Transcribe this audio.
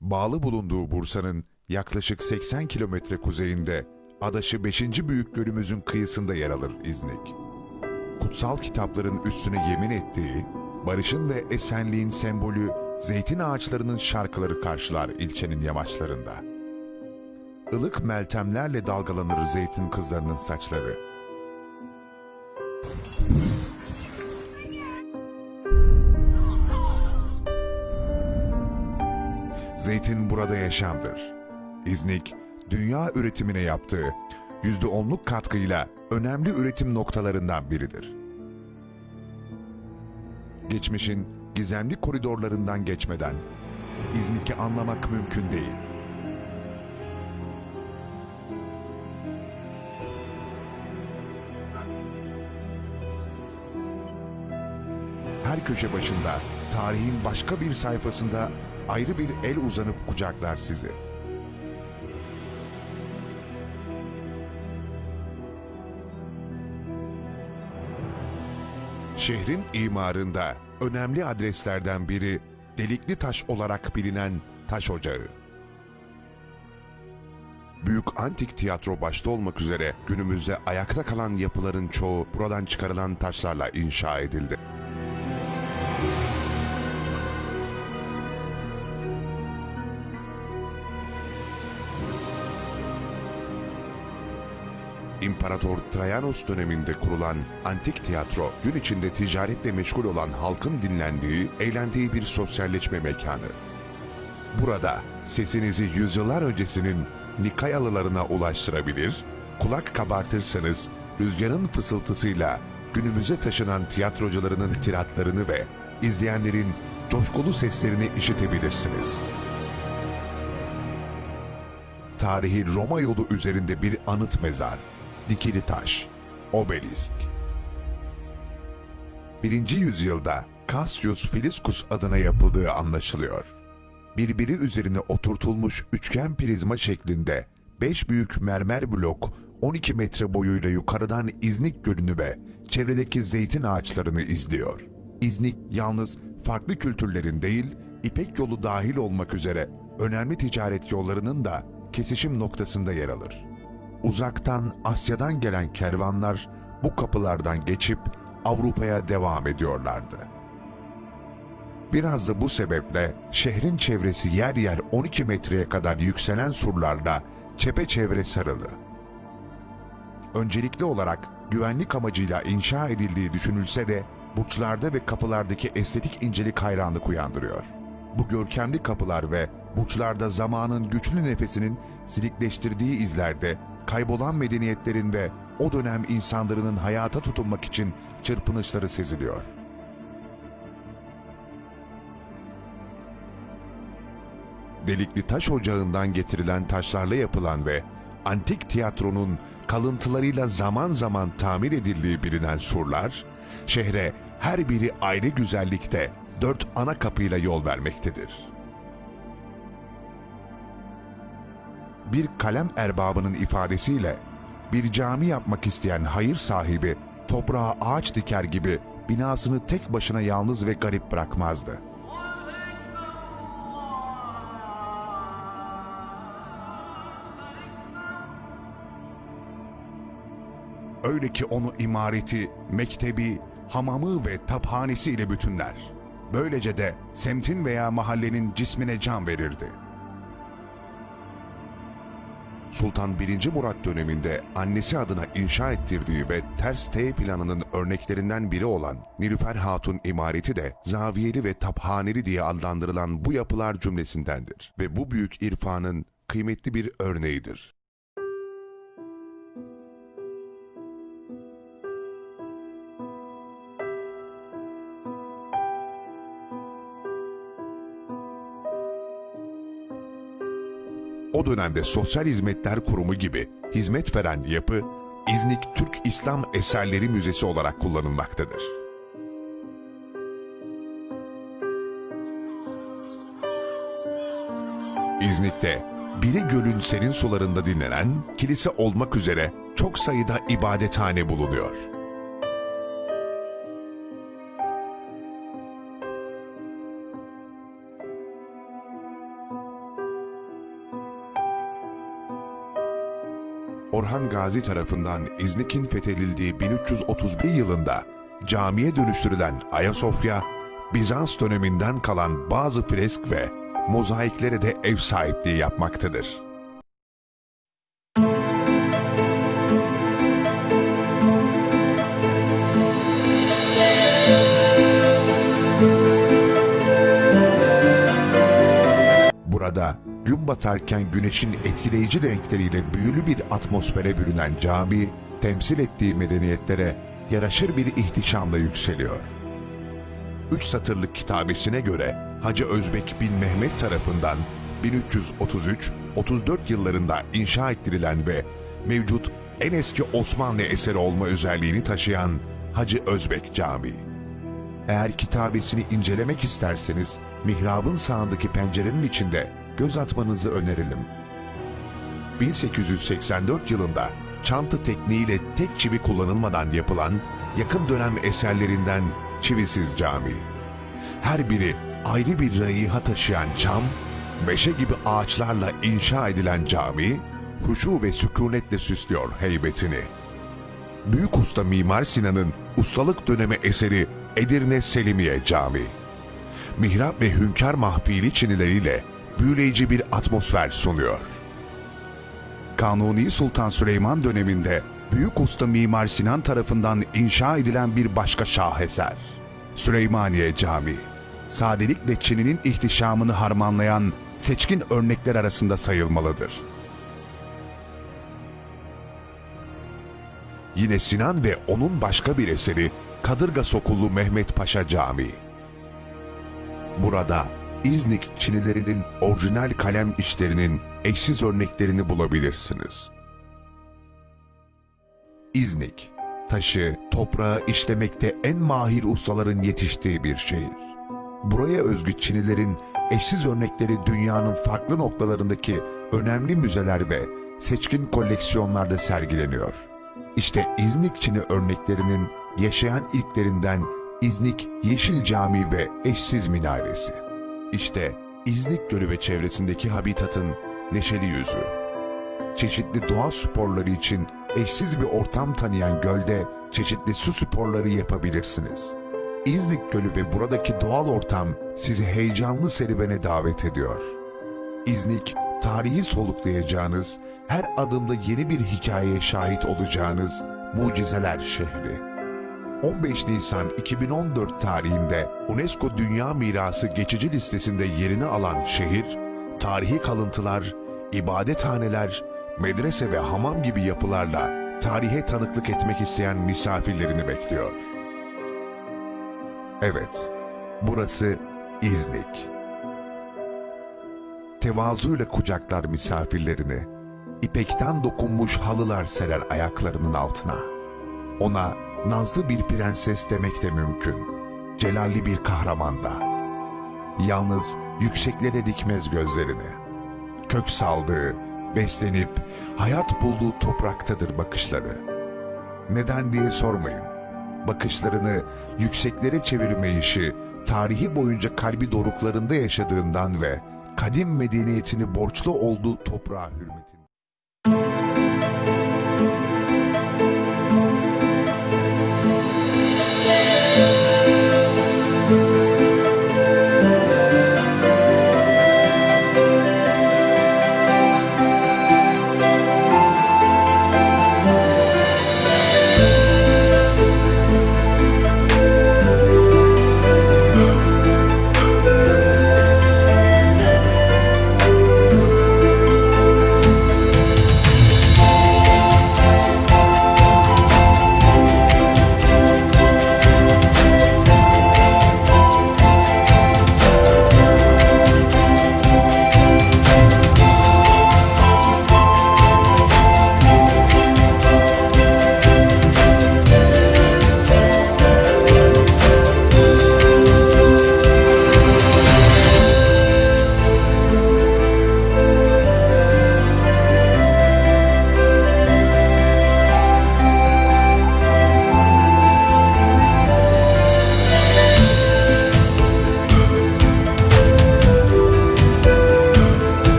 bağlı bulunduğu Bursa'nın yaklaşık 80 kilometre kuzeyinde adaşı 5. büyük gölümüzün kıyısında yer alır İznik. Kutsal kitapların üstüne yemin ettiği, barışın ve esenliğin sembolü zeytin ağaçlarının şarkıları karşılar ilçenin yamaçlarında. Ilık meltemlerle dalgalanır zeytin kızlarının saçları. Zeytin burada yaşamdır. İznik, dünya üretimine yaptığı %10'luk katkıyla önemli üretim noktalarından biridir. Geçmişin gizemli koridorlarından geçmeden İznik'i anlamak mümkün değil. Her köşe başında, tarihin başka bir sayfasında ayrı bir el uzanıp kucaklar sizi. Şehrin imarında önemli adreslerden biri Delikli Taş olarak bilinen Taş Ocağı. Büyük antik tiyatro başta olmak üzere günümüzde ayakta kalan yapıların çoğu buradan çıkarılan taşlarla inşa edildi. İmparator Trajanos döneminde kurulan antik tiyatro, gün içinde ticaretle meşgul olan halkın dinlendiği, eğlendiği bir sosyalleşme mekanı. Burada sesinizi yüzyıllar öncesinin Nikayalılarına ulaştırabilir, kulak kabartırsanız rüzgarın fısıltısıyla günümüze taşınan tiyatrocularının tiratlarını ve izleyenlerin coşkulu seslerini işitebilirsiniz. Tarihi Roma yolu üzerinde bir anıt mezar, dikili taş, obelisk. 1. yüzyılda Cassius Filiscus adına yapıldığı anlaşılıyor. Birbiri üzerine oturtulmuş üçgen prizma şeklinde 5 büyük mermer blok 12 metre boyuyla yukarıdan İznik Gölü'nü ve çevredeki zeytin ağaçlarını izliyor. İznik yalnız farklı kültürlerin değil, İpek yolu dahil olmak üzere önemli ticaret yollarının da kesişim noktasında yer alır. Uzaktan Asya'dan gelen kervanlar bu kapılardan geçip Avrupa'ya devam ediyorlardı. Biraz da bu sebeple şehrin çevresi yer yer 12 metreye kadar yükselen surlarla çepeçevre sarılı. Öncelikli olarak güvenlik amacıyla inşa edildiği düşünülse de burçlarda ve kapılardaki estetik incelik hayranlık uyandırıyor. Bu görkemli kapılar ve burçlarda zamanın güçlü nefesinin silikleştirdiği izlerde kaybolan medeniyetlerin ve o dönem insanların hayata tutunmak için çırpınışları seziliyor. Delikli taş ocağından getirilen taşlarla yapılan ve antik tiyatronun kalıntılarıyla zaman zaman tamir edildiği bilinen surlar, şehre her biri ayrı güzellikte dört ana kapıyla yol vermektedir. Bir kalem erbabının ifadesiyle bir cami yapmak isteyen hayır sahibi toprağa ağaç diker gibi binasını tek başına yalnız ve garip bırakmazdı. Öyle ki onu imareti, mektebi, hamamı ve taphanesi ile bütünler. Böylece de semtin veya mahallenin cismine can verirdi. Sultan 1. Murat döneminde annesi adına inşa ettirdiği ve ters T planının örneklerinden biri olan Nilüfer Hatun imareti de zaviyeli ve taphaneli diye adlandırılan bu yapılar cümlesindendir ve bu büyük irfanın kıymetli bir örneğidir. O dönemde Sosyal Hizmetler Kurumu gibi hizmet veren yapı İznik Türk İslam Eserleri Müzesi olarak kullanılmaktadır. İznik'te Biri Göl'ün serin sularında dinlenen kilise olmak üzere çok sayıda ibadethane bulunuyor. Orhan Gazi tarafından İznik'in fethedildiği 1331 yılında camiye dönüştürülen Ayasofya, Bizans döneminden kalan bazı fresk ve mozaiklere de ev sahipliği yapmaktadır. Batarken güneşin etkileyici renkleriyle büyülü bir atmosfere bürünen cami, temsil ettiği medeniyetlere yaraşır bir ihtişamla yükseliyor. Üç satırlık kitabesine göre Hacı Özbek bin Mehmet tarafından 1333-34 yıllarında inşa ettirilen ve mevcut en eski Osmanlı eseri olma özelliğini taşıyan Hacı Özbek Camii. Eğer kitabesini incelemek isterseniz mihrabın sağındaki pencerenin içinde göz atmanızı öneririm. 1884 yılında çantı tekniğiyle tek çivi kullanılmadan yapılan yakın dönem eserlerinden Çivisiz Camii. Her biri ayrı bir raiha taşıyan çam, meşe gibi ağaçlarla inşa edilen cami, huşu ve sükunetle süslüyor heybetini. Büyük usta Mimar Sinan'ın ustalık dönemi eseri Edirne Selimiye Camii. Mihrap ve hünkâr mahfili çinileriyle büyüleyici bir atmosfer sunuyor. Kanuni Sultan Süleyman döneminde Büyük Usta Mimar Sinan tarafından inşa edilen bir başka şaheser. Süleymaniye Camii. Sadelikle Çin'in ihtişamını harmanlayan seçkin örnekler arasında sayılmalıdır. Yine Sinan ve onun başka bir eseri Kadırga Sokullu Mehmet Paşa Camii. Burada İznik Çinilerinin orijinal kalem işlerinin eşsiz örneklerini bulabilirsiniz. İznik, taşı, toprağı işlemekte en mahir ustaların yetiştiği bir şehir. Buraya özgü Çinilerin eşsiz örnekleri dünyanın farklı noktalarındaki önemli müzeler ve seçkin koleksiyonlarda sergileniyor. İşte İznik Çini örneklerinin yaşayan ilklerinden İznik Yeşil Camii ve eşsiz minaresi. İşte İznik Gölü ve çevresindeki habitatın neşeli yüzü. Çeşitli doğa sporları için eşsiz bir ortam tanıyan gölde çeşitli su sporları yapabilirsiniz. İznik Gölü ve buradaki doğal ortam sizi heyecanlı serüvene davet ediyor. İznik, tarihi soluklayacağınız, her adımda yeni bir hikayeye şahit olacağınız mucizeler şehri. 15 Nisan 2014 tarihinde UNESCO Dünya Mirası geçici listesinde yerini alan şehir, tarihi kalıntılar, ibadethaneler, medrese ve hamam gibi yapılarla tarihe tanıklık etmek isteyen misafirlerini bekliyor. Evet, burası İznik. Tevazuyla kucaklar misafirlerini, ipekten dokunmuş halılar serer ayaklarının altına. Ona nazlı bir prenses demek de mümkün. Celalli bir kahraman da. Yalnız yükseklere dikmez gözlerini. Kök saldığı, beslenip hayat bulduğu topraktadır bakışları. Neden diye sormayın. Bakışlarını yükseklere çevirme işi tarihi boyunca kalbi doruklarında yaşadığından ve kadim medeniyetini borçlu olduğu toprağa hürmetinden.